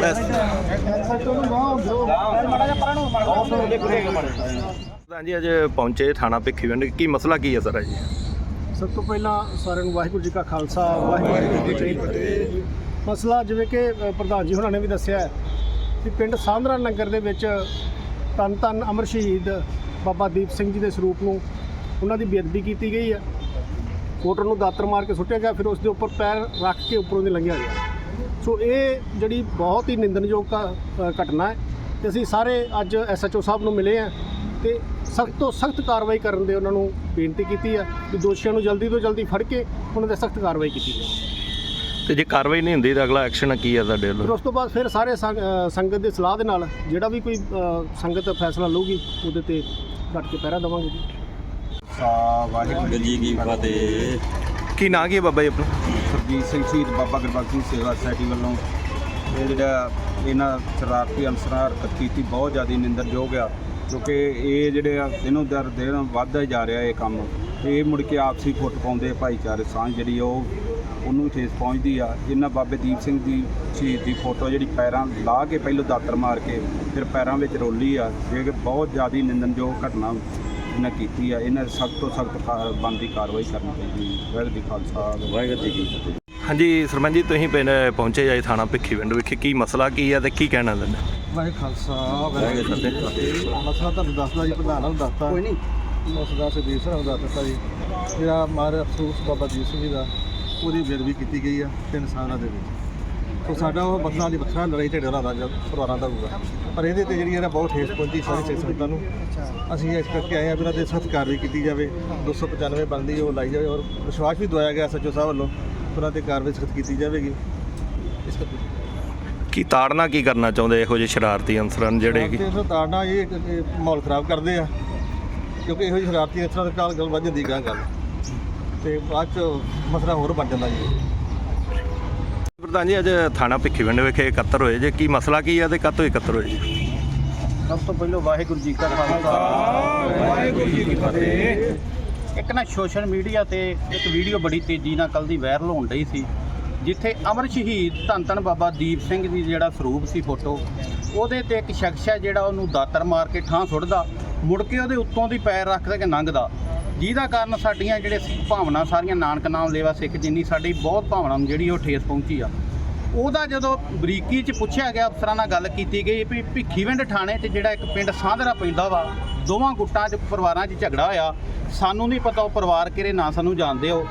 ਪੈਸ ਹਾਂਜੀ ਅੱਜ ਪਹੁੰਚੇ ਥਾਣਾ ਭਿੱਖੀਵਿੰਡ। ਕੀ ਮਸਲਾ ਕੀ ਹੈ ਸਰ ਜੀ? ਸਭ ਤੋਂ ਪਹਿਲਾਂ ਸਾਰਿਆਂ ਨੂੰ ਵਾਹਿਗੁਰੂ ਜੀ ਕਾ ਖਾਲਸਾ ਵਾਹਿਗੁਰੂ ਜੀ ਕੀ ਫਤਿਹ। ਮਸਲਾ ਜਿਵੇਂ ਕਿ ਪ੍ਰਧਾਨ ਜੀ ਹੁਣਾਂ ਨੇ ਵੀ ਦੱਸਿਆ ਹੈ ਕਿ ਪਿੰਡ ਸਾਂਦਰਾ ਨਗਰ ਦੇ ਵਿੱਚ ਤਨ ਤਨ ਅਮਰ ਸ਼ਹੀਦ ਬਾਬਾ ਦੀਪ ਸਿੰਘ ਜੀ ਦੇ ਸਰੂਪ ਨੂੰ ਉਹਨਾਂ ਦੀ ਬੇਅਦਬੀ ਕੀਤੀ ਗਈ ਹੈ। ਕੋਟਰ ਨੂੰ ਦਾਤਰ ਮਾਰ ਕੇ ਸੁੱਟਿਆ ਗਿਆ ਫਿਰ ਉਸ ਦੇ ਉੱਪਰ ਪੈਰ ਰੱਖ ਕੇ ਉੱਪਰੋਂ ਦੀ ਲੰਘਿਆ ਗਿਆ। ਸੋ ਇਹ ਜਿਹੜੀ ਬਹੁਤ ਹੀ ਨਿੰਦਣਯੋਗ ਘਟਨਾ ਹੈ ਤੇ ਅਸੀਂ ਸਾਰੇ ਅੱਜ ਐਸਐਚਓ ਸਾਹਿਬ ਨੂੰ ਮਿਲੇ ਆ ਤੇ ਸਖਤ ਤੋਂ ਸਖਤ ਕਾਰਵਾਈ ਕਰਨ ਦੇ ਉਹਨਾਂ ਨੂੰ ਬੇਨਤੀ ਕੀਤੀ ਹੈ ਕਿ ਦੋਸ਼ੀਆਂ ਨੂੰ ਜਲਦੀ ਤੋਂ ਜਲਦੀ ਫੜ ਕੇ ਉਹਨਾਂ ਤੇ ਸਖਤ ਕਾਰਵਾਈ ਕੀਤੀ ਜਾਵੇ। ਤੇ ਜੇ ਕਾਰਵਾਈ ਨਹੀਂ ਹੁੰਦੀ ਤਾਂ ਅਗਲਾ ਐਕਸ਼ਨ ਕੀ ਹੈ ਤੁਹਾਡੇ ਫਿਰ ਵੱਲੋਂ ਉਸ ਤੋਂ ਬਾਅਦ ਫਿਰ ਸਾਰੇ ਸੰਗਤ ਦੀ ਸਲਾਹ ਦੇ ਨਾਲ ਜਿਹੜਾ ਵੀ ਕੋਈ ਸੰਗਤ ਫੈਸਲਾ ਲਊਗੀ ਉਹਦੇ ਤੇ ਡਟ ਕੇ ਪਹਿਰਾ ਦੇਵਾਂਗੇ ਜੀ। ਵਾਹਿਗੁਰੂ ਜੀ ਕੀ ਫਤਿਹ। ਕੀ ਨਾਂ ਕੀ ਹੈ ਬਾਬਾ ਜੀ ਆਪਣਾ? ਸਰਜੀਤ ਸਿੰਘ ਸ਼ਹੀਦ ਬਾਬਾ ਗੁਰਬਖਸ਼ ਸਿੰਘ ਸੇਵਾ ਸੋਸਾਇਟੀ ਵੱਲੋਂ ਇਹ ਜਿਹੜਾ ਇਹਨਾਂ ਸ਼ਰਾਰਤੀ ਅਨਸਰਾਂ ਹਰਕਤ ਕੀਤੀ, ਬਹੁਤ ਜ਼ਿਆਦਾ ਨਿੰਦਰਯੋਗ ਆ ਕਿਉਂਕਿ ਇਹ ਜਿਹੜੇ ਆ, ਦਿਨੋਂ ਦਰ ਦਿਨ ਵੱਧਦਾ ਹੀ ਜਾ ਰਿਹਾ ਇਹ ਕੰਮ। ਇਹ ਮੁੜ ਕੇ ਆਪਸੀ ਫੁੱਟ ਪਾਉਂਦੇ ਭਾਈਚਾਰੇ ਸਾਂਝ ਜਿਹੜੀ ਆ, ਉਹ ਉਹਨੂੰ ਠੇਸ ਪਹੁੰਚਦੀ ਆ। ਇਹਨਾਂ ਬਾਬੇ ਦੀਪ ਸਿੰਘ ਦੀ ਸ਼ਹੀਦ ਦੀ ਫੋਟੋ ਜਿਹੜੀ ਪੈਰਾਂ ਲਾ ਕੇ ਪਹਿਲੋਂ ਦਾਤਰ ਮਾਰ ਕੇ, ਫਿਰ ਪੈਰਾਂ ਵਿੱਚ ਰੋਲੀ ਆ, ਇਹ ਬਹੁਤ ਜ਼ਿਆਦਾ ਨਿੰਦਨਯੋਗ ਘਟਨਾ ਇਹਨਾਂ ਕੀਤੀ ਆ। ਇਹਨਾਂ ਸਖਤ ਤੋਂ ਸਖਤ ਬਣਦੀ ਕਾਰਵਾਈ ਕਰਨੀ ਚਾਹੀਦੀ ਹੈ। ਵਾਹਿਗੁਰੂ ਜੀ ਖਾਲਸਾ। ਵਾਹਿਗੁਰੂ ਜੀ ਕੀ ਫਤਿਹ। ਹਾਂਜੀ ਸਰਪੰਚ ਜੀ ਤੁਸੀਂ ਪਿੰਡ ਪਹੁੰਚੇ ਜਾਈ ਥਾਣਾ ਭਿੱਖੀਵਿੰਡ ਵਿਖੇ। ਕੀ ਮਸਲਾ ਕੀ ਹੈ ਤੇ ਕੀ ਕਹਿਣਾ ਤੁਹਾਡਾ ਵਾਹਿਗੁਰੂ ਖਾਲਸਾ ਵਾਹਿਗੁਰੂ ਜੀ। ਮਸਲਾ ਤੁਹਾਨੂੰ ਦੱਸਦਾ ਜੀ ਪ੍ਰਧਾਨ ਨੂੰ ਦੱਸਤਾ ਕੋਈ ਨਹੀਂ। ਮਸਲਾ ਸੁਦੀਪ ਨੂੰ ਦੱਸ ਦਿੱਤਾ ਜੀ। ਜਿਹੜਾ ਮਾਰੇ ਅਫਸੋਸ ਬਾਬਾ ਦੀਪ ਸਿੰਘ ਜੀ ਦਾ ਉਹਦੀ ਬੇਦਬੀ ਕੀਤੀ ਗਈ ਆ ਤਿੰਨ ਸਾਲਾਂ ਦੇ ਵਿੱਚ। ਸੋ ਸਾਡਾ ਉਹ ਮਸਲਾ ਨਹੀਂ ਵੱਖਰਾ ਲੜਾਈ ਝਗੜੇ ਦਾ ਰਾਜਾ ਪਰਿਵਾਰਾਂ ਦਾ ਹੋਊਗਾ। ਪਰ ਇਹਦੇ ਤੇ ਜਿਹੜੀ ਇਹਦਾ ਬਹੁਤ ਠੇਸ ਪਹੁੰਚੀ ਸਾਰੀ ਸਿੱਖ ਸੰਗਤਾਂ ਨੂੰ। ਅਸੀਂ ਇਸ ਕਰਕੇ ਆਏ ਆ ਵੀ ਇਹਨਾਂ ਤੇ ਸਖਤ ਕਾਰਵਾਈ ਕੀਤੀ ਜਾਵੇ। 295 ਬਣਦੀ ਉਹ ਲਾਈ ਜਾਵੇ ਔਰ ਵਿਸ਼ਵਾਸ ਵੀ ਦਵਾਇਆ ਗਿਆ ਸੱਚੋ ਸਾਹਿਬ ਵੱਲੋਂ ਉਹਨਾਂ ਤੇ ਕਾਰਵਾਈ ਸਖਤ ਕੀਤੀ ਜਾਵੇਗੀ। ਇਸ ਕੀ ਤਾੜਨਾ ਕੀ ਕਰਨਾ ਚਾਹੁੰਦੇ? ਇਹੋ ਜਿਹੇ ਸ਼ਰਾਰਤੀ ਅਨਸਰਾਂ ਨੂੰ ਜਿਹੜੇ ਕਿ ਅਨਸਰ ਤਾੜਨਾ ਇਹ ਮਾਹੌਲ ਖਰਾਬ ਕਰਦੇ ਆ। ਕਿਉਂਕਿ ਇਹੋ ਜਿਹੇ ਸ਼ਰਾਰਤੀ ਅਨਸਰਾਂ ਦੇ ਨਾਲ ਗੱਲ ਵੱਧ ਜਾਂਦੀ ਗਾਂ ਗੱਲ। ਤੇ ਬਾਅਦ ਚ ਮਸਲਾ ਹੋਰ ਬਣ ਜਾਂਦਾ ਜੀ। ਪ੍ਰਧਾਨ ਜੀ ਅੱਜ ਥਾਣਾ ਭਿੱਖੀਵਿੰਡ ਵਿਖੇ ਇਕੱਤਰ ਹੋਏ। ਜੇ ਕੀ ਮਸਲਾ ਕੀ ਹੈ ਤੇ ਕਦੋਂ ਇਕੱਤਰ ਹੋਏ? ਜੀ ਸਭ ਤੋਂ ਪਹਿਲਾਂ ਵਾਹਿਗੁਰੂ ਜੀ ਕਾ ਖਾਲਸਾ। ਵਾਹਿਗੁਰੂ ਜੀ ਕੀ ਫਤਿਹ। ਇੱਕ ਨਾ ਸੋਸ਼ਲ ਮੀਡੀਆ ਤੇ ਇੱਕ ਵੀਡੀਓ ਬੜੀ ਤੇਜ਼ੀ ਨਾਲ ਕੱਲ ਦੀ ਵਾਇਰਲ ਹੋਣ ਰਹੀ ਸੀ, ਜਿੱਥੇ ਅਮਰ ਸ਼ਹੀਦ ਧੰਨ ਧੰਨ ਬਾਬਾ ਦੀਪ ਸਿੰਘ ਦੀ ਜਿਹੜਾ ਸਰੂਪ ਸੀ ਫੋਟੋ, ਉਹਦੇ ਤੇ ਇੱਕ ਸ਼ਖਸ ਹੈ ਜਿਹੜਾ ਉਹਨੂੰ ਦਾਤਰ ਮਾਰ ਕੇ ਠਾਂ ਸੁੱਟਦਾ, ਮੁੜ ਕੇ ਉਹਦੇ ਉੱਤੋਂ ਦੀ ਪੈਰ ਰੱਖਦਾ ਕਿ ਲੰਘਦਾ ਜਿਹਦਾ ਕਾਰਨ ਸਾਡੀਆਂ ਜਿਹੜੇ ਭਾਵਨਾ ਸਾਰੀਆਂ ਨਾਨਕ ਨਾਮ ਲੇਵਾ ਸਿੱਖ ਜਿੰਨੀ ਸਾਡੀ ਬਹੁਤ ਭਾਵਨਾ ਨੂੰ ਜਿਹੜੀ ਉਹ ਠੇਸ ਪਹੁੰਚੀ ਆ। ਉਹਦਾ ਜਦੋਂ ਬਰੀਕੀ ਚ ਪੁੱਛਿਆ ਗਿਆ ਅਫਸਰਾਂ ਨਾਲ ਗੱਲ ਕੀਤੀ ਗਈ ਵੀ ਭਿੱਖੀਵਿੰਡ ਥਾਣੇ 'ਚ ਜਿਹੜਾ ਇੱਕ ਪਿੰਡ ਸਾਂਧਰਾ ਪੈਂਦਾ ਵਾ ਦੋਵਾਂ ਗੁੱਟਾਂ 'ਚ ਪਰਿਵਾਰਾਂ 'ਚ ਝਗੜਾ ਹੋਇਆ। ਸਾਨੂੰ ਨਹੀਂ ਪਤਾ ਉਹ ਪਰਿਵਾਰ ਕਿਹੜੇ ਨਾਂ ਸਾਨੂੰ ਜਾਣਦੇ ਹੋ।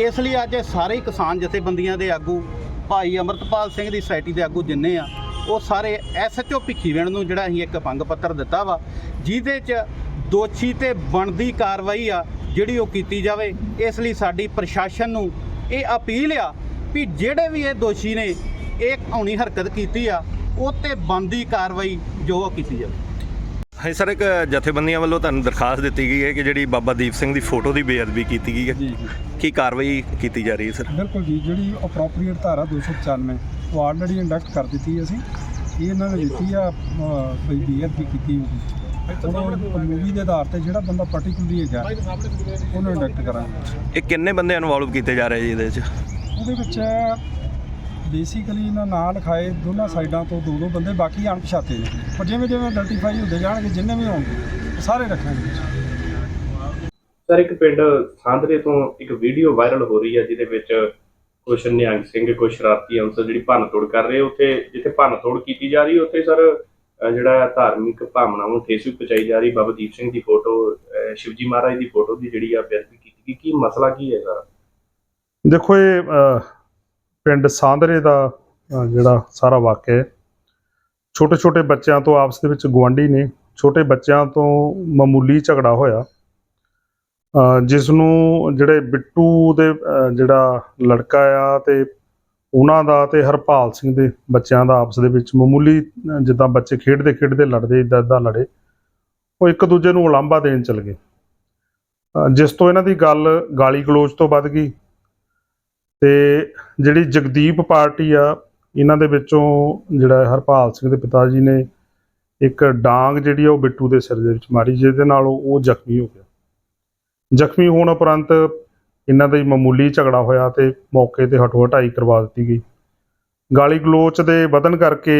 ਇਸ ਲਈ ਅੱਜ ਸਾਰੇ ਕਿਸਾਨ ਜਥੇਬੰਦੀਆਂ ਦੇ ਆਗੂ, ਭਾਈ ਅਮਰਤਪਾਲ ਸਿੰਘ ਦੀ ਸੁਸਾਇਟੀ ਦੇ ਆਗੂ ਜਿੰਨੇ ਆ, ਉਹ ਸਾਰੇ ਐਸਐਚਓ ਭਿੱਖੀਵਿੰਡ ਨੂੰ ਜਿਹੜਾ ਅਸੀਂ ਇੱਕ ਭੰਗ ਪੱਤਰ ਦਿੱਤਾ ਵਾ, ਜਿਹਦੇ 'ਚ ਦੋਸ਼ੀ ਤੇ ਬਣਦੀ ਕਾਰਵਾਈ ਆ ਜਿਹੜੀ ਉਹ ਕੀਤੀ ਜਾਵੇ। ਇਸ ਲਈ ਸਾਡੀ ਪ੍ਰਸ਼ਾਸਨ ਨੂੰ ਇਹ ਅਪੀਲ ਆ ਵੀ ਜਿਹੜੇ ਵੀ ਇਹ ਦੋਸ਼ੀ ਨੇ, ਇਹ ਆਉਣੀ ਹਰਕਤ ਕੀਤੀ ਆ, ਉਹ ਤੇ ਬਣਦੀ ਕਾਰਵਾਈ ਜੋ ਉਹ ਕੀਤੀ ਜਾਵੇ। ਹਾਂ ਸਰ ਇੱਕ ਜਥੇਬੰਦੀਆਂ ਵੱਲੋਂ ਤੁਹਾਨੂੰ ਦਰਖਾਸਤ ਦਿੱਤੀ ਗਈ ਹੈ ਕਿ ਜਿਹੜੀ ਬਾਬਾ ਦੀਪ ਸਿੰਘ ਦੀ ਫੋਟੋ ਦੀ ਬੇਅਦਬੀ ਕੀਤੀ ਗਈ ਹੈ। ਜੀ ਜੀ। ਕੀ ਕਾਰਵਾਈ ਕੀਤੀ ਜਾ ਰਹੀ ਹੈ ਸਰ? ਬਿਲਕੁਲ ਜੀ ਜਿਹੜੀ ਅਪਰੋਪਰੀਏਟ ਧਾਰਾ 295 ਉਹ ਆਲਰੇਡੀ ਇੰਡਕਟ ਕਰ ਦਿੱਤੀ ਅਸੀਂ ਇਹ ਇਹਨਾਂ ਨੇ ਦਿੱਤੀ ਆ ਅਹ, ਬਈ ਬੀਆਰਪੀ ਕੀਤੀ ਹੁਣ ਮੂਵੀ ਦੇ ਆਧਾਰ ਤੇ ਜਿਹੜਾ ਬੰਦਾ ਪਾਰਟਿਕੂਲਰਲੀ ਹੈਗਾ ਉਹਨੂੰ ਇੰਡਕਟ ਕਰਾਂਗੇ। ਇਹ ਕਿੰਨੇ ਬੰਦੇ ਇਨਵੋਲਵ ਕੀਤੇ ਜਾ ਰਹੇ ਜੀ ਇਹਦੇ 'ਚ ਉਹਦੇ ਵਿੱਚ ਬੇਸਿਕਲੀ ਇਹਨਾਂ ਨਾਂ ਲਿਖਾਏ ਦੋਨਾਂ ਸਾਈਡਾਂ ਤੋਂ ਦੋ ਦੋ ਬੰਦੇ ਬਾਕੀ ਅਣਪਛਾਤੇ ਨੇ। ਪਰ ਜਿਵੇਂ ਜਿਵੇਂ ਆਇਡੈਂਟੀਫਾਈ ਹੁੰਦੇ ਜਾਣਗੇ ਜਿੰਨੇ ਵੀ ਹੋਣਗੇ ਸਾਰੇ ਰੱਖਾਂਗੇ ਸਰ ਇੱਕ ਪਿੰਡ ਸਾਂਦਰੇ ਤੋਂ ਇੱਕ ਵੀਡੀਓ ਵਾਇਰਲ ਹੋ ਰਹੀ ਹੈ ਜਿਹਦੇ ਵਿੱਚ ਕੁਛ ਨਿਹੰਗ ਸਿੰਘ ਕੁਛ ਸ਼ਰਾਰਤੀ ਅੰਸਰ ਜਿਹੜੀ ਭੰਨ ਤੋੜ ਕਰ ਰਹੇ ਉੱਥੇ ਜਿੱਥੇ ਭੰਨ ਤੋੜ ਕੀਤੀ ਜਾ ਰਹੀ ਉੱਥੇ ਸਰ ਜਿਹੜਾ ਧਾਰਮਿਕ ਭਾਵਨਾਵਾਂ ਨੂੰ ਠੇਸ ਵੀ ਪਹੁੰਚਾਈ ਜਾ ਰਹੀ। ਬਾਬਾ ਦੀਪ ਸਿੰਘ ਦੀ ਫੋਟੋ ਸ਼ਿਵਜੀ ਮਹਾਰਾਜ ਦੀ ਫੋਟੋ ਦੀ ਜਿਹੜੀ ਆ ਬੇਅਦਬੀ ਕੀਤੀ ਗਈ। ਕੀ ਮਸਲਾ ਕੀ ਹੈ ਸਰ? ਦੇਖੋ ਇਹ ਪਿੰਡ ਸਾਂਦਰੇ ਦਾ ਜਿਹੜਾ ਸਾਰਾ ਵਾਕਿਆ ਹੈ। ਛੋਟੇ ਛੋਟੇ ਬੱਚਿਆਂ ਤੋਂ ਆਪਸ ਦੇ ਵਿੱਚ ਗਵਾਂਢੀ ਨੇ। ਛੋਟੇ ਬੱਚਿਆਂ ਤੋਂ ਮਾਮੂਲੀ ਝਗੜਾ ਹੋਇਆ। ਜਿਸ ਨੂੰ ਜਿਹੜੇ ਬਿੱਟੂ ਦੇ ਜਿਹੜਾ ਲੜਕਾ ਆ ਤੇ ਉਹਨਾਂ ਦਾ ਤੇ ਹਰਪਾਲ ਸਿੰਘ ਦੇ ਬੱਚਿਆਂ ਦਾ ਆਪਸ ਦੇ ਵਿੱਚ ਮਾਮੂਲੀ ਜਿੱਦਾਂ ਬੱਚੇ ਖੇਡਦੇ ਖੇਡਦੇ ਲੜਦੇ ਇਦਾਂ ਇਦਾਂ ਲੜੇ। ਉਹ ਇੱਕ ਦੂਜੇ ਨੂੰ ਉਲਾਂਭਾ ਦੇਣ ਚੱਲ ਗਏ। ਜਿਸ ਤੋਂ ਇਹਨਾਂ ਦੀ ਗੱਲ ਗਾਲੀ ਗਲੋਚ ਤੋਂ ਵੱਧ ਗਈ। ਤੇ ਜਿਹੜੀ ਜਗਦੀਪ ਪਾਰਟੀ ਆ, ਇਹਨਾਂ ਦੇ ਵਿੱਚੋਂ ਜਿਹੜਾ ਹਰਪਾਲ ਸਿੰਘ ਦੇ ਪਿਤਾ ਜੀ ਨੇ ਇੱਕ ਡਾਂਗ ਜਿਹੜੀ ਆ, ਉਹ ਬਿੱਟੂ ਦੇ ਸਿਰ ਦੇ ਵਿੱਚ ਮਾਰੀ, ਜਿਹਦੇ ਨਾਲ ਉਹ ਜ਼ਖਮੀ ਹੋ ਗਿਆ। ਜ਼ਖਮੀ ਹੋਣ ਉਪਰੰਤ ਇਹਨਾਂ ਦਾ ਹੀ ਮਾਮੂਲੀ ਝਗੜਾ ਹੋਇਆ ਤੇ ਮੌਕੇ ਤੇ ਹਟੋ ਹਟਾਈ ਕਰਵਾ ਦਿੱਤੀ ਗਈ। ਗਾਲੀ ਗਲੋਚ ਦੇ ਵਧਣ ਕਰਕੇ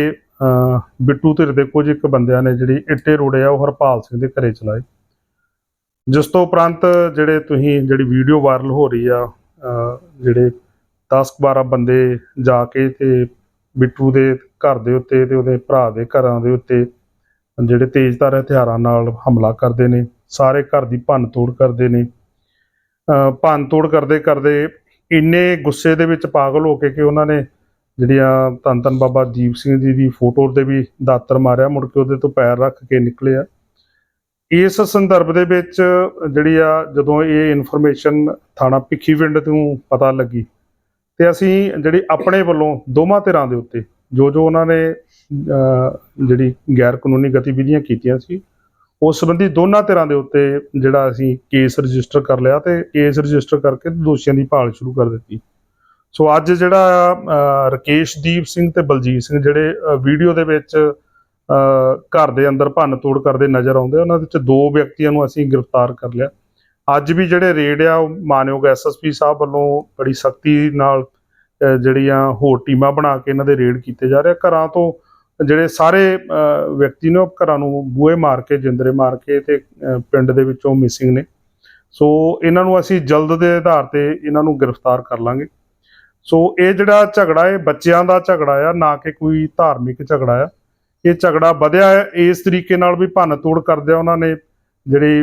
ਬਿੱਟੂ ਧਿਰ ਦੇ ਕੁਝ ਇੱਕ ਬੰਦਿਆਂ ਨੇ ਜਿਹੜੀ ਇੱਟੇ ਰੋੜੇ ਆ, ਉਹ ਹਰਪਾਲ ਸਿੰਘ ਦੇ ਘਰੇ ਚਲਾਏ। ਜਿਸ ਤੋਂ ਉਪਰੰਤ ਜਿਹੜੇ ਤੁਸੀਂ, ਜਿਹੜੀ ਵੀਡੀਓ ਵਾਇਰਲ ਹੋ ਰਹੀ ਆ ਜਿਹੜੇ 10 12 ਬੰਦੇ ਜਾ ਕੇ ਤੇ ਬਿੱਟੂ ਦੇ ਘਰ ਦੇ ਉੱਤੇ ਤੇ ਉਹਦੇ ਭਰਾ ਦੇ ਘਰਾਂ ਦੇ ਉੱਤੇ ਜਿਹੜੇ ਤੇਜ਼ਧਾਰ ਹਥਿਆਰਾਂ ਨਾਲ ਹਮਲਾ ਕਰਦੇ ਨੇ, ਸਾਰੇ ਘਰ ਦੀ ਭੰਨ ਤੋੜ ਕਰਦੇ ਨੇ। ਭੰਨ ਤੋੜ ਕਰਦੇ ਕਰਦੇ ਇੰਨੇ ਗੁੱਸੇ ਦੇ ਵਿੱਚ ਪਾਗਲ ਹੋ ਕੇ ਕਿ ਉਹਨਾਂ ਨੇ ਜਿਹੜੀਆਂ ਧੰਨ ਧੰਨ ਬਾਬਾ ਦੀਪ ਸਿੰਘ ਜੀ ਦੀ ਫੋਟੋ ਤੇ ਵੀ ਦਾਤਰ ਮਾਰਿਆ, ਮੁੜ ਕੇ ਉਹਦੇ ਤੋਂ ਪੈਰ ਰੱਖ ਕੇ ਨਿਕਲੇ ਆ ਇਸ ਸੰਦਰਭ ਦੇ ਵਿੱਚ ਜਿਹੜੀ ਆ ਜਦੋਂ ਇਹ ਇਨਫੋਰਮੇਸ਼ਨ ਥਾਣਾ ਭਿੱਖੀਵਿੰਡ ਤੋਂ ਪਤਾ ਲੱਗੀ ਤੇ ਅਸੀਂ ਜਿਹੜੀ ਆਪਣੇ ਵੱਲੋਂ ਦੋਵਾਂ ਧਿਰਾਂ ਦੇ ਉੱਤੇ ਜੋ ਜੋ ਉਹਨਾਂ ਨੇ ਜਿਹੜੀ ਗੈਰ ਕਾਨੂੰਨੀ ਗਤੀਵਿਧੀਆਂ ਕੀਤੀਆਂ ਸੀ ਉਸ ਸੰਬੰਧੀ ਦੋਨਾਂ ਧਿਰਾਂ ਦੇ ਉੱਤੇ ਜਿਹੜਾ ਅਸੀਂ ਕੇਸ ਰਜਿਸਟਰ ਕਰ ਲਿਆ ਤੇ ਕੇਸ ਰਜਿਸਟਰ ਕਰਕੇ ਦੋਸ਼ੀਆਂ ਦੀ ਭਾਲ ਸ਼ੁਰੂ ਕਰ ਦਿੱਤੀ। ਸੋ ਅੱਜ ਜਿਹੜਾ ਅਹ, ਰਕੇਸ਼ਦੀਪ ਸਿੰਘ ਤੇ ਬਲਜੀਤ ਸਿੰਘ ਜਿਹੜੇ ਵੀਡੀਓ ਦੇ ਵਿੱਚ ਘਰ ਦੇ ਅੰਦਰ ਭੰਨ ਤੋੜ ਕਰਦੇ ਨਜ਼ਰ ਆਉਂਦੇ ਉਹਨਾਂ ਦੇ ਵਿੱਚ ਦੋ ਵਿਅਕਤੀਆਂ ਨੂੰ ਅਸੀਂ ਗ੍ਰਿਫਤਾਰ ਕਰ ਲਿਆ। ਅੱਜ ਵੀ ਜਿਹੜੇ ਰੇਡ ਆ, ਉਹ ਮਾਨਯੋਗ ਐਸਐਸਪੀ ਸਾਹਿਬ ਵੱਲੋਂ ਬੜੀ ਸਖਤੀ ਨਾਲ ਜਿਹੜੀਆਂ ਹੋਰ ਟੀਮਾਂ ਬਣਾ ਕੇ ਇਹਨਾਂ ਦੇ ਰੇਡ ਕੀਤੇ ਜਾ ਰਹੇ ਆ। ਘਰਾਂ ਤੋਂ ਜਿਹੜੇ ਸਾਰੇ ਵਿਅਕਤੀ ਨੇ ਉਹ ਘਰਾਂ ਨੂੰ ਬੂਹੇ ਮਾਰ ਕੇ, ਜਿੰਦਰੇ ਮਾਰ ਕੇ ਤੇ ਪਿੰਡ ਦੇ ਵਿੱਚੋਂ ਮਿਸਿੰਗ ਨੇ। ਸੋ ਇਹਨਾਂ ਨੂੰ ਅਸੀਂ ਜਲਦ ਦੇ ਆਧਾਰ ਤੇ ਇਹਨਾਂ ਨੂੰ ਗ੍ਰਿਫਤਾਰ ਕਰ ਲਾਂਗੇ। ਸੋ ਇਹ ਜਿਹੜਾ ਝਗੜਾ ਹੈ, ਬੱਚਿਆਂ ਦਾ ਝਗੜਾ ਆ, ਨਾ ਕਿ ਕੋਈ ਧਾਰਮਿਕ ਝਗੜਾ ਆ। ਇਹ ਝਗੜਾ ਵਧਿਆ ਇਸ ਤਰੀਕੇ ਨਾਲ ਵੀ ਭੰਨ ਤੋੜ ਕਰਦੇ ਉਹਨਾਂ ਨੇ, ਜਿਹੜੀ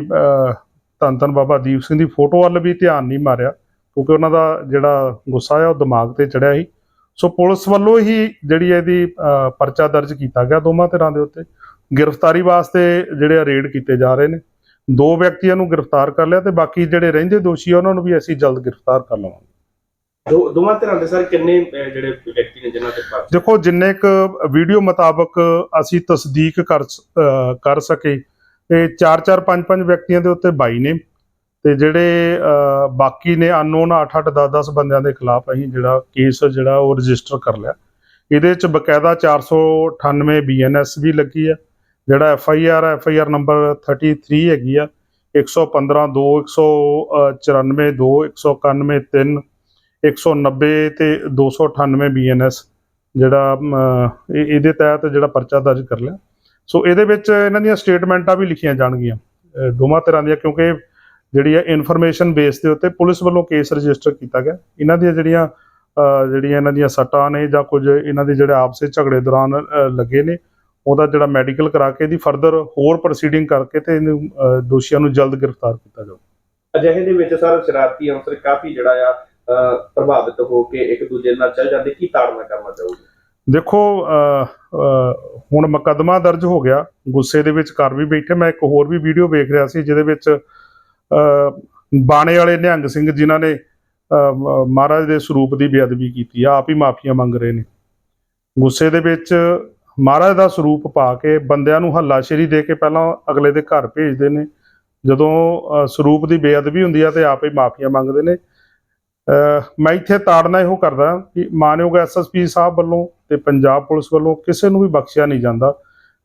ਧੰਨ ਧੰਨ ਬਾਬਾ ਦੀਪ ਸਿੰਘ ਦੀ ਫੋਟੋ ਵੱਲ ਵੀ ਧਿਆਨ ਨਹੀਂ ਮਾਰਿਆ ਕਿਉਂਕਿ ਉਹਨਾਂ ਦਾ ਜਿਹੜਾ ਗੁੱਸਾ ਆ ਉਹ ਦਿਮਾਗ ਤੇ ਚੜਿਆ ਸੀ। ਸੋ ਪੁਲਿਸ ਵੱਲੋਂ ਹੀ ਜਿਹੜੀ ਇਹਦੀ ਪਰਚਾ ਦਰਜ ਕੀਤਾ ਗਿਆ ਦੋਵਾਂ ਧਿਰਾਂ ਦੇ ਉੱਤੇ। ਗ੍ਰਿਫਤਾਰੀ ਵਾਸਤੇ ਜਿਹੜੇ ਰੇਡ ਕੀਤੇ ਜਾ ਰਹੇ ਨੇ। ਦੋ ਵਿਅਕਤੀਆਂ ਨੂੰ ਗ੍ਰਿਫਤਾਰ ਕਰ ਲਿਆ ਤੇ ਬਾਕੀ ਜਿਹੜੇ ਰਹਿੰਦੇ ਦੋਸ਼ੀ ਆ ਉਹਨਾਂ ਨੂੰ ਵੀ ਅਸੀਂ ਜਲਦ ਗ੍ਰਿਫਤਾਰ ਕਰ ਲਵਾਂਗੇ। ਦੋ ਦੋਵਾਂ ਧਿਰਾਂ ਦੇ ਸਰ ਕਿੰਨੇ ਜਿਹੜੇ ਵਿਅਕਤੀ ਨੇ ਜਿਨ੍ਹਾਂ ਤੇ ਦੇਖੋ ਜਿੰਨੇ ਕ ਵੀਡੀਓ ਮੁਤਾਬਕ ਅਸੀਂ ਤਸਦੀਕ ਕਰ ਕਰ ਸਕੇ ਤੇ 4-4 5-5 ਵਿਅਕਤੀਆਂ ਦੇ ਉੱਤੇ 22 ਨੇ ਤੇ ਜਿਹੜੇ ਬਾਕੀ ਨੇ ਅਨਨੋਨ 8-8 10-10 ਬੰਦਿਆਂ ਦੇ ਖਿਲਾਫ ਅਸੀਂ ਜਿਹੜਾ ਕੇਸ ਜਿਹੜਾ ਉਹ ਰਜਿਸਟਰ ਕਰ ਲਿਆ। ਇਹਦੇ 'ਚ ਬਕਾਇਦਾ 498 ਬੀਐਨਐਸ ਵੀ ਲੱਗੀ ਆ, ਜਿਹੜਾ F I R, F I R number 33 ਹੈਗੀ ਆ 115 2 194 2 191 3 190 ਤੇ 298 ਬੀਐਨਐਸ ਜਿਹੜਾ ਇਹ- ਇਹਦੇ ਤਹਿਤ ਜਿਹੜਾ ਪਰਚਾ ਦਰਜ ਕਰ ਲਿਆ। ਸੋ ਇਹਦੇ ਵਿੱਚ ਇਹਨਾਂ ਦੀਆਂ ਸਟੇਟਮੈਂਟਾਂ ਵੀ ਲਿਖੀਆਂ ਜਾਣਗੀਆਂ ਦੋਵਾਂ ਤਰ੍ਹਾਂ ਦੀਆਂ, ਕਿਉਂਕਿ ਜਿਹੜੀ ਹੈ ਇਨਫੋਰਮੇਸ਼ਨ ਬੇਸ ਦੇ ਉੱਤੇ ਪੁਲਿਸ ਵੱਲੋਂ ਕੇਸ ਰਜਿਸਟਰ ਕੀਤਾ ਗਿਆ। ਇਹਨਾਂ ਦੀਆਂ ਜਿਹੜੀਆਂ ਜਿਹੜੀਆਂ ਇਹਨਾਂ ਦੀਆਂ ਸੱਟਾਂ ਨੇ ਜਾਂ ਕੁਝ ਇਹਨਾਂ ਦੇ ਜਿਹੜੇ ਆਪਸੇ ਝਗੜੇ ਦੌਰਾਨ ਲੱਗੇ ਨੇ, ਉਹਦਾ ਜਿਹੜਾ ਮੈਡੀਕਲ ਕਰਾ ਕੇ ਇਹਦੀ ਫਰਦਰ ਹੋਰ ਪ੍ਰੋਸੀਡਿੰਗ ਕਰਕੇ ਤੇ ਇਹਨੂੰ ਦੋਸ਼ੀਆਂ ਨੂੰ ਜਲਦ ਗ੍ਰਿਫਤਾਰ ਕੀਤਾ ਜਾਊ। ਅਜਿਹੇ ਦੇ ਵਿੱਚ ਸਰ, ਸ਼ਰਾਰਤੀ ਅੰਸਰ ਕਾਫੀ ਜਿਹੜਾ ਆ ਪ੍ਰਭਾਵਿਤ ਹੋ ਕੇ ਇੱਕ ਦੂਜੇ ਨਾਲ ਚੱਲ ਜਾਂਦੇ, ਕੀ ਤਾੜਨਾ ਕਰਨਾ ਚਾਹੋਗੇ? ਦੇਖੋ ਹੁਣ ਮੁਕੱਦਮਾ ਦਰਜ ਹੋ ਗਿਆ। ਗੁੱਸੇ ਦੇ ਵਿੱਚ ਕਰ ਵੀ ਬੈਠੇ। ਮੈਂ ਇੱਕ ਹੋਰ ਵੀ ਵੀਡੀਓ ਵੇਖ ਰਿਹਾ ਸੀ, ਜਿਹਦੇ ਵਿੱਚ ਬਾਣੇ ਵਾਲੇ ਨਿਹੰਗ ਸਿੰਘ ਜਿਨ੍ਹਾਂ ਨੇ ਮਹਾਰਾਜ ਦੇ ਸਰੂਪ ਦੀ ਬੇਅਦਬੀ ਕੀਤੀ ਆ, ਆਪ ਹੀ ਮਾਫੀਆਂ ਮੰਗ ਰਹੇ ਨੇ। ਗੁੱਸੇ ਦੇ ਵਿੱਚ ਮਹਾਰਾਜ ਦਾ ਸਰੂਪ ਪਾ ਕੇ ਬੰਦਿਆਂ ਨੂੰ ਹੱਲਾਸ਼ੇਰੀ ਦੇ ਕੇ ਪਹਿਲਾਂ ਅਗਲੇ ਦੇ ਘਰ ਭੇਜਦੇ ਨੇ। ਜਦੋਂ ਸਰੂਪ ਦੀ ਬੇਅਦਬੀ ਹੁੰਦੀ ਆ ਤੇ ਆਪ ਹੀ ਮਾਫੀਆਂ ਮੰਗਦੇ ਨੇ। ਮੈਂ ਇੱਥੇ ਤਾੜਨਾ ਇਹੋ ਕਰਦਾ ਕਿ ਮਾਨਯੋਗ ਐਸਐਸਪੀ ਸਾਹਿਬ ਵੱਲੋਂ ਤੇ ਪੰਜਾਬ ਪੁਲਿਸ ਵੱਲੋਂ ਕਿਸੇ ਨੂੰ ਵੀ ਬਖਸ਼ਿਆ ਨਹੀਂ ਜਾਂਦਾ।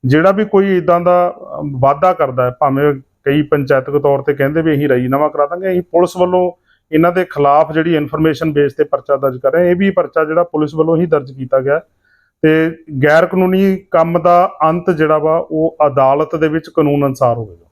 ਜਿਹੜਾ ਵੀ ਕੋਈ ਇਦਾਂ ਦਾ ਅਮ, ਵਾਅਦਾ ਕਰਦਾ ਹੈ ਭਾਵੇਂ ਕਈ ਪੰਚਾਇਤਕ ਤੌਰ ਤੇ ਕਹਿੰਦੇ ਵੀ ਅਸੀਂ ਰਾਜੀਨਾਮਾ ਕਰਾ ਦਾਂਗੇ ਅਸੀਂ ਪੁਲਿਸ ਵੱਲੋਂ ਇਹਨਾਂ ਦੇ ਖਿਲਾਫ ਜਿਹੜੀ ਇਨਫੋਰਮੇਸ਼ਨ ਬੇਸ ਤੇ ਪਰਚਾ ਦਰਜ ਕਰ ਰਹੇ ਇਹ ਵੀ ਪਰਚਾ ਜਿਹੜਾ ਪੁਲਿਸ ਵੱਲੋਂ ਹੀ ਦਰਜ ਕੀਤਾ ਗਿਆ। ਤੇ ਗੈਰ ਕਾਨੂੰਨੀ ਕੰਮ ਦਾ ਅੰਤ ਜਿਹੜਾ ਵਾ ਉਹ ਅਦਾਲਤ ਦੇ ਵਿੱਚ ਕਾਨੂੰਨ ਅਨਸਾਰ ਹੋਵੇਗਾ।